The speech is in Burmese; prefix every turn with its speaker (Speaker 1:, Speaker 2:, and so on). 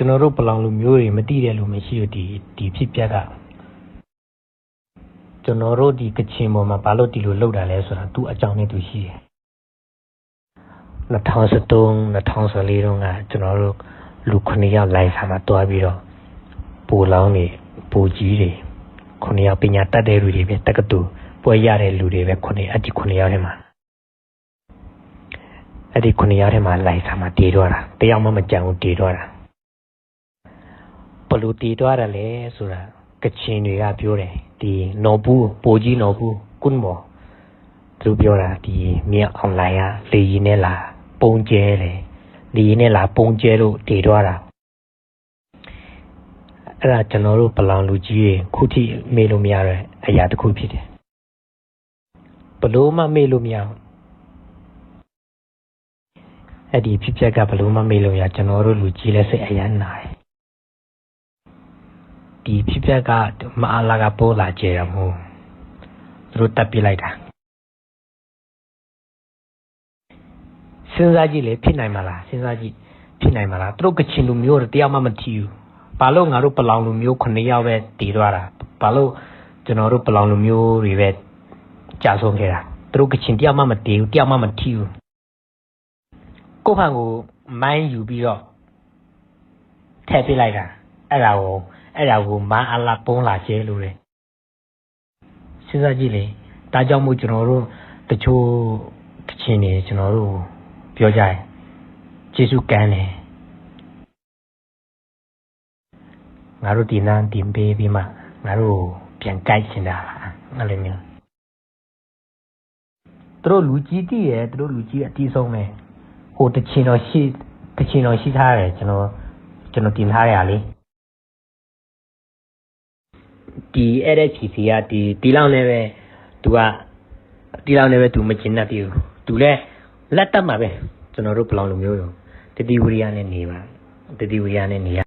Speaker 1: ကျွန်တော်တို့ပလောင်လူမျိုးတွေမသိတဲ့လူမရှိဘူးဒီဒီဖြစ်ပျက်ကကျွန်တော်တို့ဒီကချင်ပေါ်မှာဘာလို့ဒီလိုလောက်တာလဲဆိုတာသူ့အကြောင်းနဲ့သူရှိတယ်2013 2014တုန်းကကျွန်တော်တို့လူ9ယောက်လိုင်းစာမှာတွားပြီးတော့ပူလောင်းနေပူကြီးတွေ9ယောက်ပညာတတ်တဲ့လူတွေပဲတက္ကသိုလ်ပွဲရတဲ့လူတွေပဲ9အဲ့ဒီ9ယောက်ထဲမှာအဲ့ဒီ9ယောက်ထဲမှာလိုင်းစာမှာတည်တော့တာတယောက်မှမကြံဘူးတည်တော့တာ ဘလို့တည်သွားတယ်လဲဆိုတာကချင်တွေကပြောတယ်ဒီနော်ဘူးပိုကြီးနော်ဘူးကွန်းမော်သူပြောတာဒီမြေအွန်လိုင်းကလေရင်နဲ့လာပုံကျဲတယ်လေရင်နဲ့လာပုံကျဲလို့တည်သွားတာအဲ့ဒါကျွန်တော်တို့ပလောင်လူကြီးတွေခုထိမေ့လို့မရတဲ့အရာတစ်ခုဖြစ်တယ်ဘလို့မှမေ့လို့မရဘူးအဲ့ဒီဖြစ်ပျက်ကဘလို့မှမေ့လို့မရကျွန်တော်တို့လူကြီးလည်းစိတ်အယမ်းနာတယ် ဒီဖြစ်ပျက်ကမအားလာကပိုးလာကြရမို့သူတို့တပ်ပြလိုက်တာစဉ်းစားကြည့်လေဖြစ်နိုင်မလားစဉ်းစားကြည့်ဖြစ်နိုင်မလားသူတို့ကချင်လူမျိုးတွေတရားမှမထီဘူးဘာလို့ငါတို့ပလောင်လူမျိုး9ယောက်ပဲတည်သွားတာဘာလို့ကျွန်တော်တို့ပလောင်လူမျိုးတွေပဲကြာဆုံးခဲ့တာသူတို့ကချင်တရားမှမတည်ဘူးတရားမှမထီဘူးကိုယ့်ဖန်ကိုမိုင်းယူပြီးတော့ထည့်ပြလိုက်တာအဲ့ဒါကို အဲ့ဒါကိုမအားလာပုံးလာကျဲလို့လေစဉ်းစားကြည့်လေဒါကြောင့်မို့ကျွန်တော်တို့တချို့တချင်းနေကျွန်တော်တို့ပြောကြတယ်ကျေးဇူးကမ်းတယ်ငါတို့ဒီနန်းတင်ပေးပြီးမှငါတို့ပြန်ကြိုက်ချင်တာအဲ့လိုမျိုးသူတို့လူကြီးတည်ရယ်သူတို့လူကြီးအတီးဆုံးပဲဟိုတချင်းတော်ရှိတချင်းတော်ရှိထားတယ်ကျွန်တော်ကျွန်တော်တင်ထားရလေ ဒီအဲ့တဲ့ချီစီကဒီတီလောင်နေပဲသူကတီလောင်နေပဲသူမကျင်တတ်ဘူးသူလည်းလက်တက်မှာပဲကျွန်တော်တို့ပလောင်လူမျိုးရောတတိဝရိယနဲ့နေပါတတိဝရိယနဲ့နေရ